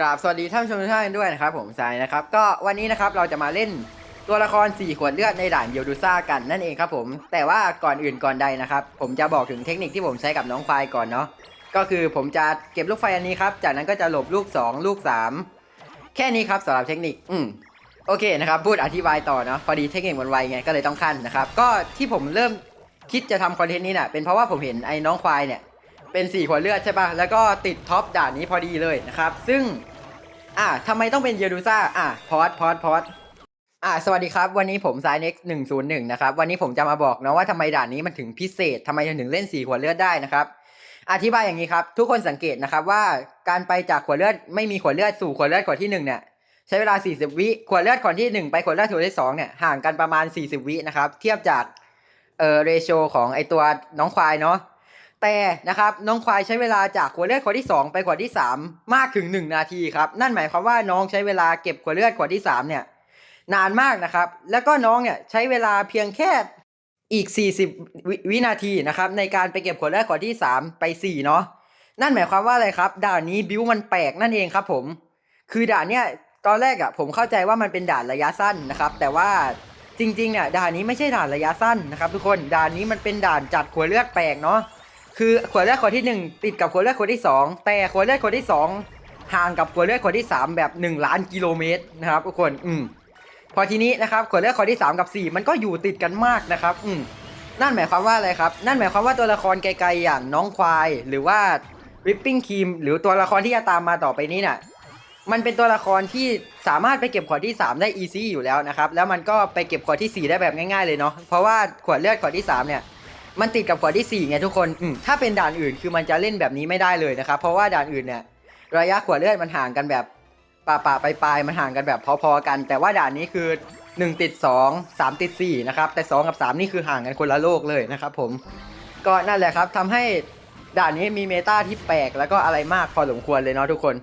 กราบสวัสดีท่านผู้ชมทุกท่านด้วยนะครับผมสายนะครับก็วันนี้นะครับเราจะมาเล่นตัวละคร 4 ขวดเลือดในด่านเยลดูซ่ากันนั่นเองครับผม แต่ว่าก่อนอื่นก่อนใดนะครับ ผมจะบอกถึงเทคนิคที่ผมใช้กับน้องควายก่อนเนาะก็คือผมจะเก็บลูกไฟอันนี้ครับ จากนั้นก็จะหลบลูก 2 ลูก 3 แค่นี้ครับสำหรับเทคนิคอืมโอเคนะครับพูดอธิบายต่อเนาะพอดีเทคนิคมันไวไงก็เลยต้องขั้นนะครับก็ที่ผมเริ่มคิดจะทำคอนเทนต์นี้น่ะเป็นเพราะว่าผมเห็นไอ้น้องควายเนี่ย เป็น4ขวดเลือดใช่ปะแล้วก็ติดท็อปด่านนี้พอดีเลยนะครับ ซึ่ง อ่าทำไมต้องเป็นเยดูซ่า อ่าพอดพอดพอดอ่าสวัสดีครับ วันนี้ผมไซเน็กหนึ่งศูนย์หนึ่งนะครับ วันนี้ผมจะมาบอกนะว่าทำไมด่านนี้มันถึงพิเศษทำไมถึงเล่น4ขวดเลือดได้นะครับ อธิบายอย่างนี้ครับ ทุกคนสังเกตนะครับว่าการไปจากขวดเลือดไม่มีขวดเลือดสู่ขวดเลือดขวดที่หนึ่งเนี่ยใช้เวลา 40 วิขวดเลือดขวดที่ 1 ไปขวดเลือดขวดที่2เนี่ยห่างกันประมาณ 40 วินะครับ เทียบจากเออเรโชของไอตัวน้องควายเนาะ แต่นะครับน้องควายใช้เวลาจากขวดเลือดขวดที่ 2 ไปขวดที่ 3 มากถึง 1 นาทีครับนั่นหมายความว่าน้องใช้เวลาเก็บขวดเลือดขวดที่3เนี่ยนานมากนะครับ แล้วก็น้องเนี่ยใช้เวลาเพียงแค่อีก 40 วิวินาทีนะครับในการไปเก็บขวดเลือดขวดที่ 3 ไป4เนาะนั่นหมายความว่าอะไรครับ ด่านนี้บิวมันแปลกนั่นเองครับผม คือด่านเนี่ยตอนแรกอะผมเข้าใจว่ามันเป็นด่านระยะสั้นนะครับ แต่ว่าจริงๆเนี่ยด่านนี้ไม่ใช่ด่านระยะสั้นนะครับ ทุกคนด่านนี้มันเป็นด่านจัดขวดเลือดแปลกเนาะ คือขวดเลือดขวดที่หนึ่งติดกับขวดเลือดขวดที่สองแต่ขวดเลือดขวดที่สองห่างกับขวดเลือดขวดที่สามแบบหนึ่งล้านกิโลเมตรนะครับทุกคนอืมพอทีนี้นะครับขวดเลือดขวดที่สามกับสี่มันก็อยู่ติดกันมากนะครับ อืมนั่นหมายความว่าอะไรครับ นั่นหมายความว่าตัวละครไกลๆอย่างน้องควาย หรือว่าวิปปิ้งครีมหรือตัวละครที่จะตามมาต่อไปนี้เนี่ยมันเป็นตัวละครที่สามารถไปเก็บขวดที่ 3 ได้อีซี่อยู่แล้วนะครับ แล้วมันก็ไปเก็บขวดที่ 4 ได้แบบง่ายๆเลยเนาะเพราะว่าขวดเลือดขวดที่ 3 เนี่ย มันติดกับขวดที่ 4 ไงทุกคนอืมถ้าเป็นด่านอื่นคือมันจะเล่นแบบนี้ไม่ได้เลยนะครับ เพราะว่าด่านอื่นเนี่ยระยะขวดเลือดมันห่างกันแบบป่าป่าไปปลายๆมันห่างกันแบบพอๆกัน แต่ว่าด่านนี้คือ 1 ติด 2 3 ติด4นะครับแต่ 2 กับ 3 นี่คือห่างกันคนละโลกเลยนะครับผมก็นั่นแหละครับทำให้ด่านนี้มีเมตาที่แปลกแล้วก็อะไรมากพอสมควรเลยเนาะทุกคน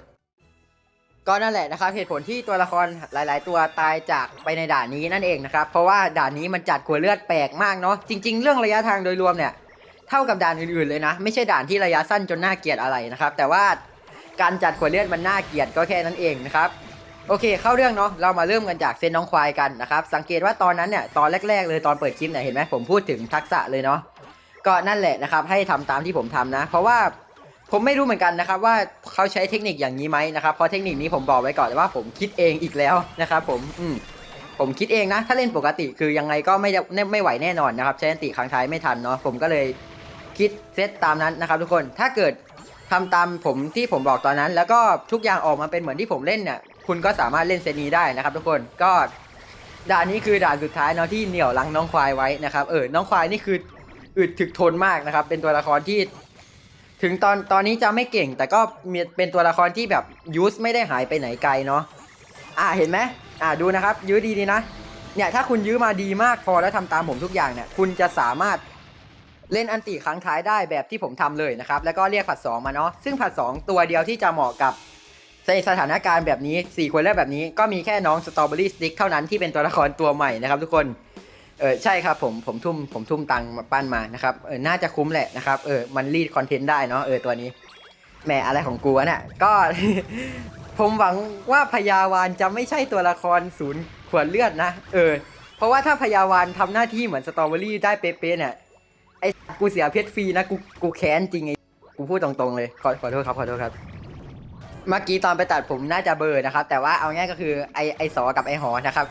ก็นั่นแหละนะครับเหตุผลที่ตัวละครหลาย ๆ ตัวตายจากไปในด่านนี้นั่นเองนะครับเพราะว่าด่านนี้มันจัดขวดเลือดแปลกมากเนาะจริง ๆ เรื่องระยะทางโดยรวมเนี่ยเท่ากับด่านอื่น ๆ เลยนะ ไม่ใช่ด่านที่ระยะสั้นจนน่าเกลียดอะไรนะครับแต่ว่าการจัดขวดเลือดมันน่าเกลียดก็แค่นั้นเองนะครับโอเค เข้าเรื่องเนาะเรามาเริ่มกันจากเซนน้องควายกันนะครับสังเกตว่าตอนนั้นเนี่ยตอนแรก ๆ เลยตอนเปิดคลิปเนี่ยเห็นไหมผมพูดถึงทักษะเลยเนาะก็นั่นแหละนะครับให้ทำตามที่ผมทำนะ เพราะว่า ผมไม่รู้เหมือนกันนะครับว่าเขาใช้เทคนิคอย่างนี้ไหมนะครับเพราะเทคนิคนี้ผมบอกไว้ก่อนว่าผมคิดเองอีกแล้วนะครับผมอืมผมคิดเองนะ ถ้าเล่นปกติคือยังไงก็ไม่ไม่ไหวแน่นอนนะครับใช้อันติครั้งท้ายไม่ทันเนาะผมก็เลยคิดเซตตามนั้นนะครับ ทุกคนถ้าเกิดทำตามผมที่ผมบอกตอนนั้น แล้วก็ทุกอย่างออกมาเป็นเหมือนที่ผมเล่นเนี่ยคุณก็สามารถเล่นเซตนี้ได้นะครับ ทุกคนก็ด่านนี้คือด่านสุดท้ายเนาะที่เหนี่ยวลังน้องควายไว้นะครับเออน้องควายนี่คืออึดถึกทนมากนะครับเป็นตัวละครที่ ถึงตอนตอนนี้จะไม่เก่ง แต่ก็มีเป็นตัวละครที่แบบยูสไม่ได้หายไปไหนไกลเนาะอ่าเห็นไหมอ่าดูนะครับ ยื้อดีดีนะเนี่ยถ้าคุณยื้อมาดีมากพอแล้วทำตามผมทุกอย่างเนี่ยคุณจะสามารถเล่นอันติครั้งท้ายได้แบบที่ผมทำเลยนะครับ แล้วก็เรียกผัดสองมาเนาะซึ่งผัดสองตัวเดียวที่จะเหมาะกับในสถานการณ์แบบนี้ 4 คนแรกแบบนี้ก็มีแค่น้องสตรอเบอรี่สติ๊กเท่านั้นที่เป็นตัวละครตัวใหม่นะครับทุกคน เออใช่ครับผมผมทุ่มผมทุ่มตังค์มาปั้นมานะครับเออน่าจะคุ้มแหละนะครับเออมันรีดคอนเทนต์ได้เนาะเออตัวนี้แหมอะไรของกูวะเนี่ยก็ ผมหวังว่าพยาวานจะไม่ใช่ตัวละครศูนย์ขวดเลือดนะเออ เพราะว่าถ้าพยาวานทำหน้าที่เหมือนสตรอเบอรี่ได้เป๊ะๆเนี่ยไอ้กูเสียเพชรฟรีนะกูกูแค้นจริงไอ้กูพูดตรงๆเลยขอขอโทษครับขอโทษครับ เมื่อกี้ตอนไปตัดผมน่าจะเบอร์นะครับ แต่ว่าเอาง่ายก็คือไอไอสอกับไอหอนะครับ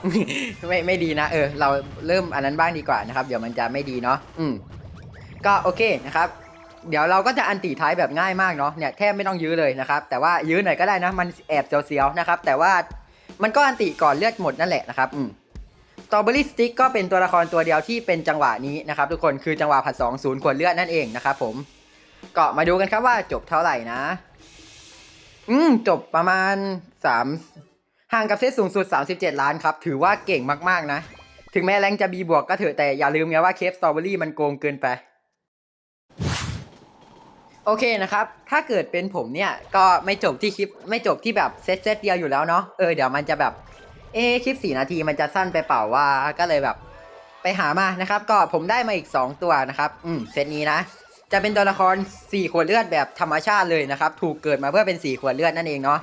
ไม่ไม่ดีนะเออ เราเริ่มอันนั้นบ้างดีกว่านะครับ เดี๋ยวมันจะไม่ดีเนาะอืมก็โอเคนะครับ เดี๋ยวเราก็จะอันตีท้ายแบบง่ายมากเนาะเนี่ยแทบไม่ต้องยื้อเลยนะครับ แต่ว่ายื้อหน่อยก็ได้นะ มันแอบเสียวๆนะครับ แต่ว่ามันก็อันติก่อนเลือดหมดนั่นแหละนะครับอืมสตรอเบอรี่สติ๊กก็เป็นตัวละครตัวเดียวที่เป็นจังหวะนี้นะครับ ทุกคนคือจังหวะผัดสองศูนย์ขวดเลือดนั่นเองนะครับผมก็มาดูกันครับว่าจบเท่าไหร่นะ อืมจบประมาณสามห่างกับเซตสูงสุด 37 ล้านครับ ถือว่าเก่งมาก ๆ นะ ถึงแม้แรงจะบีบวกก็เถอะแต่อย่าลืมไงว่าเคฟสตรอเบอรี่มันโกงเกินไป โอเคนะครับ ถ้าเกิดเป็นผมเนี่ย ก็ไม่จบที่คลิป ไม่จบที่แบบเซตเซตเดียวอยู่แล้วเนาะเออเดี๋ยวมันจะแบบ เอคลิป 4 นาทีมันจะสั้นไปเปล่าว่าก็เลยแบบไปหามานะครับ ก็ผมได้มาอีก 2 ตัวนะครับ อืมเซตนี้นะ จะเป็นตัวละคร4ขวดเลือดแบบธรรมชาติเลยนะครับ ถูกเกิดมาเพื่อเป็น4ขวดเลือดนั่นเองเนาะ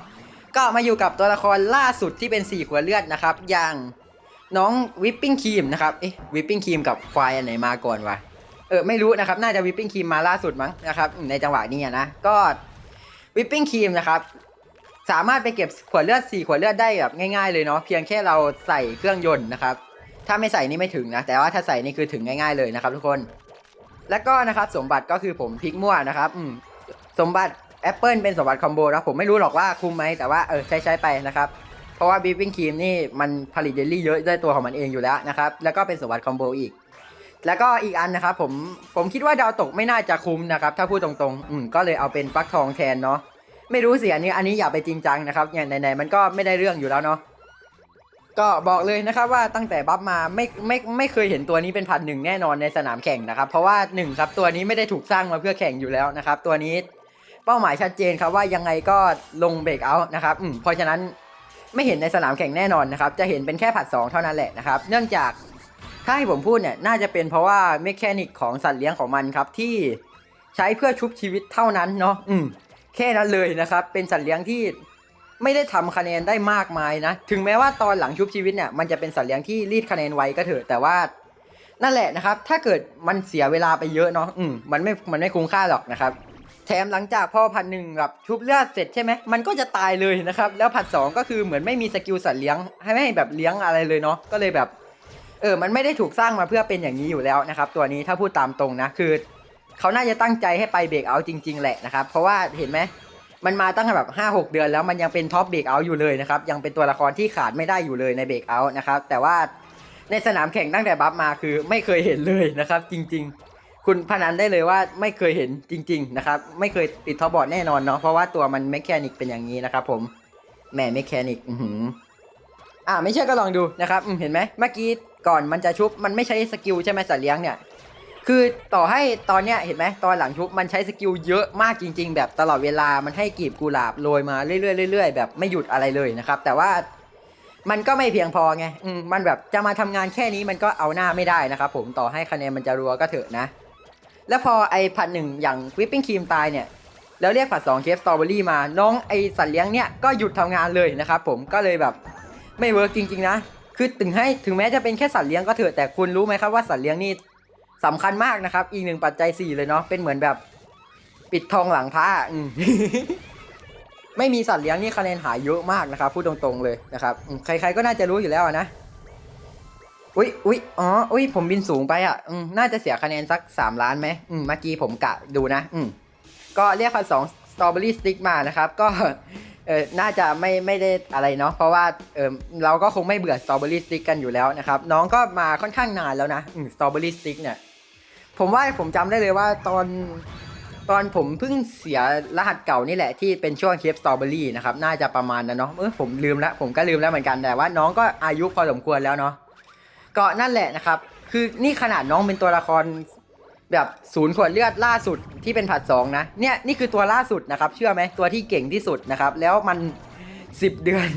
ก็มาอยู่กับตัวละครล่าสุดที่เป็น4ขวดเลือดนะครับ อย่างน้องวิปปิ้งครีมนะครับเอ๊ะวิปปิ้งครีมกับควายอันไหนมาก่อนวะเออไม่รู้นะครับ น่าจะวิปปิ้งครีมมาล่าสุดมั้งนะครับ ในจังหวะนี้นะก็วิปปิ้งครีมนะครับสามารถไปเก็บขวดเลือด4ขวดเลือดได้แบบง่ายๆเลยเนาะเพียงแค่เราใส่เครื่องยนต์นะครับ ถ้าไม่ใส่นี่ไม่ถึงนะ แต่ว่าถ้าใส่นี่คือถึงง่ายๆเลยนะครับทุกคน แล้วก็นะครับสมบัติก็คือผมพลิกมั่วนะครับอืมสมบัติแอปเปิลเป็นสมบัติคอมโบนะผมไม่รู้หรอกว่าคุ้มไหมแต่ว่าเออใช้ใช้ไปนะครับ เพราะว่าบีปิ้งครีมนี่มันผลิตเยลลี่เยอะด้วยตัวของมันเองอยู่แล้วนะครับ แล้วก็เป็นสมบัติคอมโบอีก แล้วก็อีกอันนะครับผมผมคิดว่าดาวตกไม่น่าจะคุ้มนะครับถ้าพูดตรงๆอืมก็เลยเอาเป็นฟักทองแทนเนาะไม่รู้สิอันนี้อันนี้อย่าไปจริงจังนะครับอย่างไหนๆมันก็ไม่ได้เรื่องอยู่แล้วเนาะ ก็บอกเลยนะครับว่าตั้งแต่บัฟมาไม่ไม่ไม่เคยเห็นตัวนี้เป็นพันหนึ่งแน่นอนในสนามแข่งนะครับ เพราะว่าหนึ่งครับตัวนี้ไม่ได้ถูกสร้างมาเพื่อแข่งอยู่แล้วนะครับ ตัวนี้เป้าหมายชัดเจนครับว่ายังไงก็ลงเบรกเอาท์นะครับอืมเพราะฉะนั้นไม่เห็นในสนามแข่งแน่นอนนะครับ จะเห็นเป็นแค่ผัดสองเท่านั้นแหละนะครับ เนื่องจากถ้าให้ผมพูดเนี่ยน่าจะเป็นเพราะว่าเมคานิกของสัตว์เลี้ยงของมันครับที่ใช้เพื่อชุบชีวิตเท่านั้นเนาะอืมแค่นั้นเลยนะครับ เป็นสัตว์เลี้ยงที่ ไม่ได้ทำคะแนนได้มากมายนะ ถึงแม้ว่าตอนหลังชุบชีวิตเนี่ยมันจะเป็นสัตว์เลี้ยงที่รีดคะแนนไวก็เถอะแต่ว่านั่นแหละนะครับ ถ้าเกิดมันเสียเวลาไปเยอะเนาะอืมมันไม่มันไม่คุ้มค่าหรอกนะครับ แถมหลังจากพ่อพันหนึ่งแบบชุบเลือดเสร็จใช่ไหมมันก็จะตายเลยนะครับ แล้วผัดสองก็คือเหมือนไม่มีสกิลสัตว์เลี้ยง ให้ไม่แบบเลี้ยงอะไรเลยเนาะก็เลยแบบ เออ มันไม่ได้ถูกสร้างมาเพื่อเป็นอย่างนี้อยู่แล้วนะครับ ตัวนี้ถ้าพูดตามตรงนะคือเขาน่าจะตั้งใจให้ไปเบรกเอาจริง ๆ แหละนะครับ เพราะว่าเห็นไหม มันมาตั้งแต่แบบ5 6เดือนแล้วมันยังเป็นท็อปเบรกเอาท์อยู่เลยนะครับ ยังเป็นตัวละครที่ขาดไม่ได้อยู่เลยในเบรกเอาท์นะครับ แต่ว่าในสนามแข่งตั้งแต่บัฟมาคือไม่เคยเห็นเลยนะครับ จริง ๆ คุณพนันได้เลยว่าไม่เคยเห็นจริง ๆ นะครับ ไม่เคยติดท็อปบอร์ดแน่นอนเนาะเพราะว่าตัวมันแมคแคนิกเป็นอย่างนี้นะครับผมแหมแมคแคนิกอือหืออ่าไม่เชื่อก็ลองดูนะครับเห็นไหมเมื่อกี้ก่อนมันจะชุบมันไม่ใช้สกิลใช่ไหมสัตว์เลี้ยงเนี่ย คือต่อให้ตอนเนี้ยเห็นไหมตอนหลังชุบมันใช้สกิลเยอะมากจริง ๆ แบบตลอดเวลามันให้กีบกุหลาบโรยมาเรื่อยๆเรื่อยๆแบบไม่หยุดอะไรเลยนะครับ แต่ว่ามันก็ไม่เพียงพอไงอืมมันแบบจะมาทำงานแค่นี้มันก็เอาหน้าไม่ได้นะครับผมต่อให้คะแนนมันจะรัวก็เถอะนะ แล้วพอไอผัดหนึ่งอย่างวิปปิ้งครีมตายเนี่ย แล้วเรียกผัดสองเคฟสตรอเบอรี่มาน้องไอสัตว์เลี้ยงเนี่ยก็หยุดทำงานเลยนะครับผมก็เลยแบบไม่เวิร์กจริง ๆ นะ คือถึงให้ถึงแม้จะเป็นแค่สัตว์เลี้ยงก็เถอะแต่คุณรู้ไหมครับว่าสัตว์เลี้ยงนี่ สำคัญมากนะครับ อีกหนึ่งปัจจัยสี่เลยเนาะเป็นเหมือนแบบปิดทองหลังพระอืม ไม่มีสัตว์เลี้ยงนี่คะแนนหายเยอะมากนะครับ พูดตรงๆเลยนะครับอืมใครๆก็น่าจะรู้อยู่แล้วอะนะอุ้ยอุ้ยอ๋ออุ้ยผมบินสูงไปอะอืมน่าจะเสียคะแนนสักสามล้านไหมอืมเมื่อกี้ผมกะดูนะ อืมก็เรียกพันสองสตรอเบอรี่สติ๊กมานะครับ ก็ เออน่าจะไม่ไม่ได้อะไรเนาะเพราะว่าเออเราก็คงไม่เบื่อสตรอเบอรี่สติ๊กกันอยู่แล้วนะครับ น้องก็มาค่อนข้างนานแล้วนะสตรอเบอรี่สติ๊กเนี่ย ผมว่าผมจำได้เลยว่าตอนตอนผมเพิ่งเสียรหัสเก่านี่แหละที่เป็นช่วงเคปสตรอเบอรี่นะครับ น่าจะประมาณนั้นเนาะเออผมลืมแล้ว ผมก็ลืมแล้วเหมือนกันแต่ว่าน้องก็อายุพอสมควรแล้วเนาะก็นั่นแหละนะครับ คือนี่ขนาดน้องเป็นตัวละครแบบศูนย์ขวดเลือดล่าสุดที่เป็นผัดสองนะเนี่ยนี่คือตัวล่าสุดนะครับ เชื่อไหมตัวที่เก่งที่สุดนะครับ แล้วมันสิบเดือน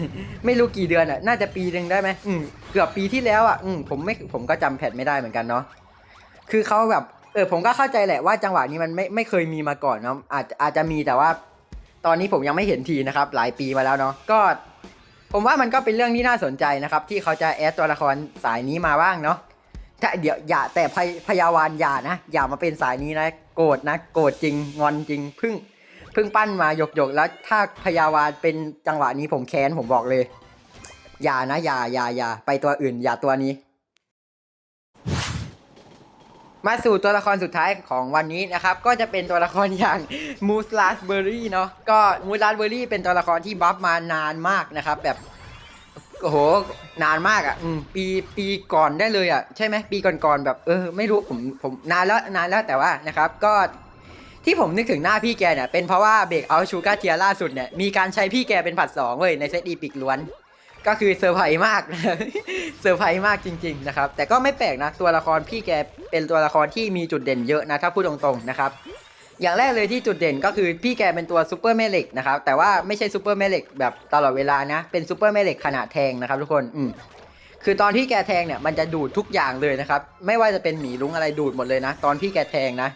ไม่รู้กี่เดือนอะน่าจะปีหนึ่งได้ไหมอืมเกือบปีที่แล้วอะอืมผมไม่ผมก็จำแพทไม่ได้เหมือนกันเนาะ คือเขาแบบเออผมก็เข้าใจแหละว่าจังหวะนี้มันไม่ไม่เคยมีมาก่อนเนาะอาจอาจจะมีแต่ว่า ตอนนี้ผมยังไม่เห็นทีนะครับ หลายปีมาแล้วเนาะก็ ผมว่ามันก็เป็นเรื่องที่น่าสนใจนะครับ ที่เขาจะแอดตัวละครสายนี้มาบ้างเนาะถ้าเดี๋ยวอย่าแต่พยพยาวานอย่านะอย่ามาเป็นสายนี้นะโกรธนะโกรธจริงงอนจริงพึ่งพึ่งปั้นมาหยกหยกแล้วถ้าพยาวานเป็นจังหวะนี้ผมแค้นผมบอกเลย อย่านะอย่าอย่าอย่าไปตัวอื่น อย่าตัวนี้ มาสู่ตัวละครสุดท้ายของวันนี้นะครับ ก็จะเป็นตัวละครอย่างมูสลาสเบอร์รี่เนาะก็มูสลาสเบอร์รี่เป็นตัวละครที่บัฟมานานมากนะครับ แบบโอ้โหนานมากอะปีปีก่อนได้เลยอะใช่ไหมปีก่อนๆแบบเออไม่รู้ผมผมนานแล้วนานแล้วแต่ว่านะครับ ก็ที่ผมนึกถึงหน้าพี่แกเนี่ยเป็นเพราะว่าเบรกเอาชูการ์เทียล่าสุดเนี่ยมีการใช้พี่แกเป็นผัดสองเว้ยในเซตอีพิกล้วน ก็คือเซอร์ไพรส์มาก เซอร์ไพรส์มากจริง ๆ นะครับ แต่ก็ไม่แปลกนะ ตัวละครพี่แกเป็นตัวละครที่มีจุดเด่นเยอะนะ ถ้าพูดตรงๆนะครับ อย่างแรกเลยที่จุดเด่นก็คือพี่แกเป็นตัวซูเปอร์แม่เหล็กนะครับ แต่ว่าไม่ใช่ซูเปอร์แม่เหล็กแบบตลอดเวลานะ เป็นซูเปอร์แม่เหล็กขนาดแทงนะครับทุกคน อืมคือตอนที่แกแทงเนี่ยมันจะดูดทุกอย่างเลยนะครับ ไม่ว่าจะเป็นหมีลุงอะไรดูดหมดเลยนะ ตอนพี่แกแทงนะ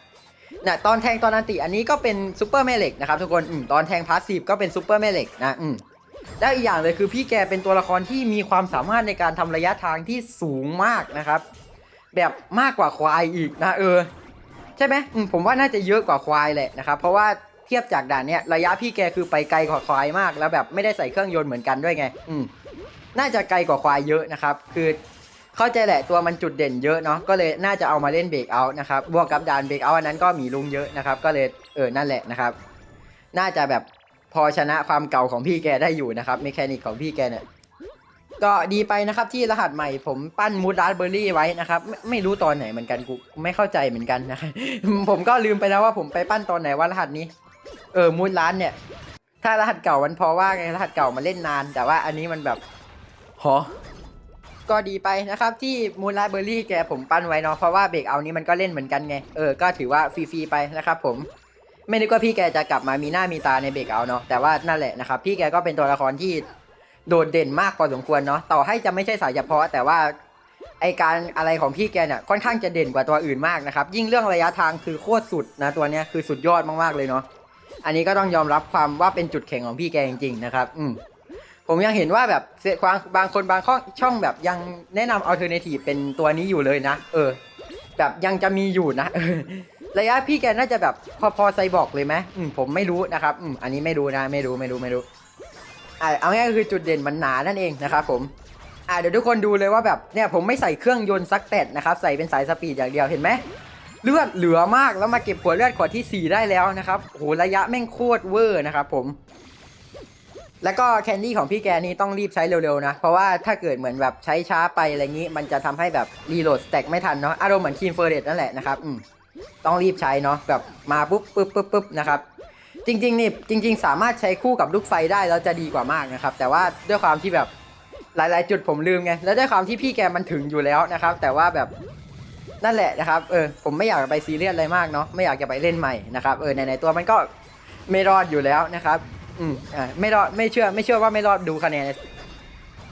นะตอนแทงตอนนันติอันนี้ก็เป็นซูเปอร์แม่เหล็กนะครับทุกคน อืมตอนแทงพาสซีฟก็เป็นซูเปอร์แม่เหล็กนะ อืม แล้วอีกอย่างเลยคือพี่แกเป็นตัวละครที่มีความสามารถในการทำระยะทางที่สูงมากนะครับ แบบมากกว่าควายอีกนะเออ ใช่ไหมผมว่าน่าจะเยอะกว่าควายแหละนะครับ เพราะว่าเทียบจากด่านเนี้ยระยะพี่แกคือไปไกลกว่าควายมาก แล้วแบบไม่ได้ใส่เครื่องยนต์เหมือนกันด้วยไง อืมน่าจะไกลกว่าควายเยอะนะครับ คือเข้าใจแหละตัวมันจุดเด่นเยอะเนาะก็เลยน่าจะเอามาเล่นเบรกเอานะครับบวกกับด่านเบรกเอาอันนั้นก็มีลุงเยอะนะครับ ก็เลยเออนั่นแหละนะครับ น่าจะแบบ พอชนะความเก่าของพี่แกได้อยู่นะครับเมคานิกของพี่แกเนี่ยก็ดีไปนะครับที่รหัสใหม่ผมปั้นมูดราสเบอร์รี่ไว้นะครับไม่ไม่รู้ตอนไหนเหมือนกันกูไม่เข้าใจเหมือนกันนะครับผมก็ลืมไปแล้วว่าผมไปปั้นตอนไหนว่ารหัสนี้ เออมูดร้านเนี่ย ถ้ารหัสเก่ามันพอว่าไงรหัสเก่ามันเล่นนาน แต่ว่าอันนี้มันแบบหอก็ดีไปนะครับที่มูลไลเบอรี่แกผมปั้นไว้เนาะเพราะว่าเบรกเอานี้มันก็เล่นเหมือนกันไง เออก็ถือว่าฟรีๆไปนะครับผม ไม่นึกว่าพี่แกจะกลับมามีหน้ามีตาในเบรกเอาเนาะแต่ว่านั่นแหละนะครับพี่แกก็เป็นตัวละครที่โดดเด่นมากพอสมควรเนาะต่อให้จะไม่ใช่สายเฉพาะ แต่ว่าไอการอะไรของพี่แกเนี่ยค่อนข้างจะเด่นกว่าตัวอื่นมากนะครับยิ่งเรื่องระยะทางคือโคตรสุดนะตัวเนี้ยคือสุดยอดมากๆเลยเนาะอันนี้ก็ต้องยอมรับความว่าเป็นจุดแข็งของพี่แกจริงๆนะครับอืมผมยังเห็นว่าแบบเสความบางคนบางข้อช่องแบบยังแนะนำอัลเทอร์เนทีฟเป็นตัวนี้อยู่เลยนะ เออ แบบยังจะมีอยู่นะ ระยะพี่แกน่าจะแบบพอพอไซบอกเลยไหมอืมผมไม่รู้นะครับอืมอันนี้ไม่รู้นะไม่รู้ไม่รู้ไม่รู้อ่าเอาง่ายก็คือจุดเด่นมันหนานั่นเองนะครับผมอ่าเดี๋ยวทุกคนดูเลยว่าแบบเนี่ยผมไม่ใส่เครื่องยนต์สักแปดนะครับใส่เป็นสายสปีดอย่างเดียวเห็นไหมเลือดเหลือมากแล้วมาเก็บขวดเลือดขวดที่ 4 ได้แล้วนะครับโอ้โหระยะแม่งโคตรเวอร์นะครับผม แล้วก็แคนดี้ของพี่แกนี่ต้องรีบใช้เร็วๆนะ เพราะว่าถ้าเกิดเหมือนแบบใช้ช้าไปอะไรงี้ มันจะทำให้แบบรีโหลดสแต็กไม่ทันเนาะอารมณ์เหมือนคีนเฟอร์เรตนั่นแหละนะครับอืม ต้องรีบใช้เนาะแบบมาปุ๊บปุ๊บปุ๊บปุ๊บนะครับจริงๆนี่จริง ๆ สามารถใช้คู่กับลูกไฟได้แล้วจะดีกว่ามากนะครับ แต่ว่าด้วยความที่แบบหลายๆ จุดผมลืมไงแล้วด้วยความที่พี่แกมันถึงอยู่แล้วนะครับ แต่ว่าแบบนั่นแหละนะครับเออผมไม่อยากไปซีเรียสอะไรมากเนาะไม่อยากจะไปเล่นใหม่นะครับเออในๆตัวมันก็ไม่รอดอยู่แล้วนะครับอืมอ่าไม่รอดไม่เชื่อไม่เชื่อว่าไม่รอดดูคะแนน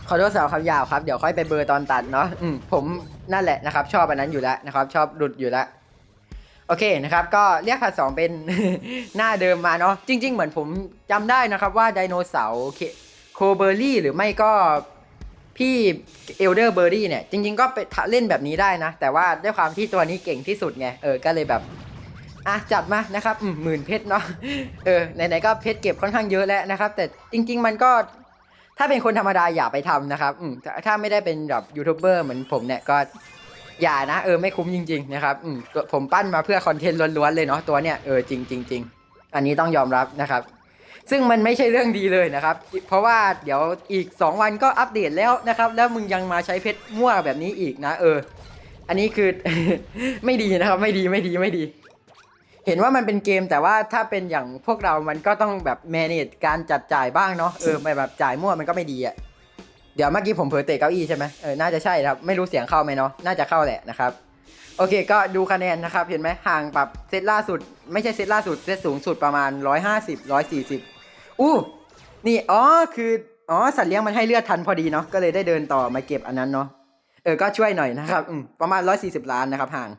ขอโทษสาวคำยาวครับเดี๋ยวค่อยไปเบอร์ตอนตัดเนาะอืมผมนั่นแหละนะครับ ชอบอันนั้นอยู่แล้วนะครับ ชอบหลุดอยู่แล้ว โอเคนะครับ ก็เรียกผัดสองเป็น หน้าเดิมมาเนาะจริง ๆ เหมือนผมจำได้นะครับว่าไดโนเสาร์โคเบอร์รี่หรือไม่ก็พี่เอลเดอร์เบอร์รี่เนี่ย จริง ๆ ก็ไปเล่นแบบนี้ได้นะ แต่ว่าด้วยความที่ตัวนี้เก่งที่สุดไง เออ ก็เลยแบบอะจัดมานะครับหมื่นเพชรเนาะเออไหนๆก็เพชรเก็บค่อนข้างเยอะแล้วนะครับ แต่จริง ๆ มันก็ถ้าเป็นคนธรรมดาอย่าไปทำนะครับถ้าไม่ได้เป็นแบบยูทูบเบอร์เหมือนผมเนี่ยก็ อย่านะเออไม่คุ้มจริงๆนะครับผมปั้นมาเพื่อคอนเทนต์ล้วนๆเลยเนาะตัวเนี่ยเออจริงจริงอันนี้ต้องยอมรับนะครับ ซึ่งมันไม่ใช่เรื่องดีเลยนะครับ เพราะว่าเดี๋ยวอีก 2 วันก็อัปเดตแล้วนะครับ แล้วมึงยังมาใช้เพชรมั่วแบบนี้อีกนะ เออ อันนี้คือ ไม่ดีนะครับไม่ดีไม่ดีไม่ดี เห็นว่ามันเป็นเกมแต่ว่าถ้าเป็นอย่างพวกเรามันก็ต้องแบบ manage การจัดจ่ายบ้างเนาะเออไม่แบบจ่ายมั่วมันก็ไม่ดีอะ เดี๋ยวเมื่อกี้ผมเผลอเตะเก้าอี้ใช่ไหมเออ น่าจะใช่ครับ ไม่รู้เสียงเข้าไหมเนาะ น่าจะเข้าแหละนะครับ โอเค ก็ดูคะแนนนะครับ เห็นไหมห่างปรับเซตล่าสุด ไม่ใช่เซตล่าสุด เซตสูงสุดประมาณ 150 140 อู้ นี่ อ๋อ คือ อ๋อ สัตว์เลี้ยงมันให้เลือดทันพอดีเนาะ ก็เลยได้เดินต่อมาเก็บอันนั้นเนาะ เออ ก็ช่วยหน่อยนะครับ อืม ประมาณ 140 ล้านนะครับห่าง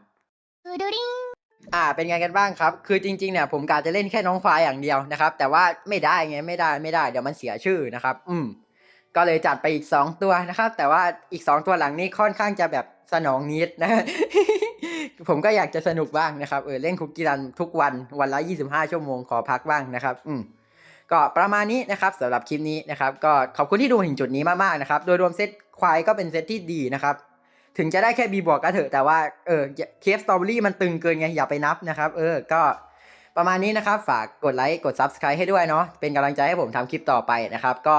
อ่า เป็นไงกันบ้างครับ คือจริงๆเนี่ยผมกาจะเล่นแค่น้องฟ้าอย่างเดียวนะครับ แต่ว่าไม่ได้ไง ไม่ได้ ไม่ได้ เดี๋ยวมันเสียชื่อนะครับ อืม ก็เลยจัดไปอีก 2 ตัวนะครับ แต่ว่าอีก 2 ตัวหลังนี้ค่อนข้างจะแบบสนองนิดนะ ผมก็อยากจะสนุกบ้างนะครับ เออเล่นคุกกี้รันทุกวันวันละ 25 ชั่วโมงขอพักบ้างนะครับ อืมก็ประมาณนี้นะครับสำหรับคลิปนี้นะครับ ก็ขอบคุณที่ดูถึงจุดนี้มากๆนะครับ โดยรวมเซตควายก็เป็นเซตที่ดีนะครับ ถึงจะได้แค่บีบวกก็เถอะแต่ว่าเออเคฟสตรอเบอรี่มันตึงเกินไงอย่าไปนับนะครับ เออก็ประมาณนี้นะครับ ฝากกดไลค์กด Subscribe ให้ด้วยเนาะเป็นกำลังใจให้ผมทำคลิปต่อไปนะครับ ก็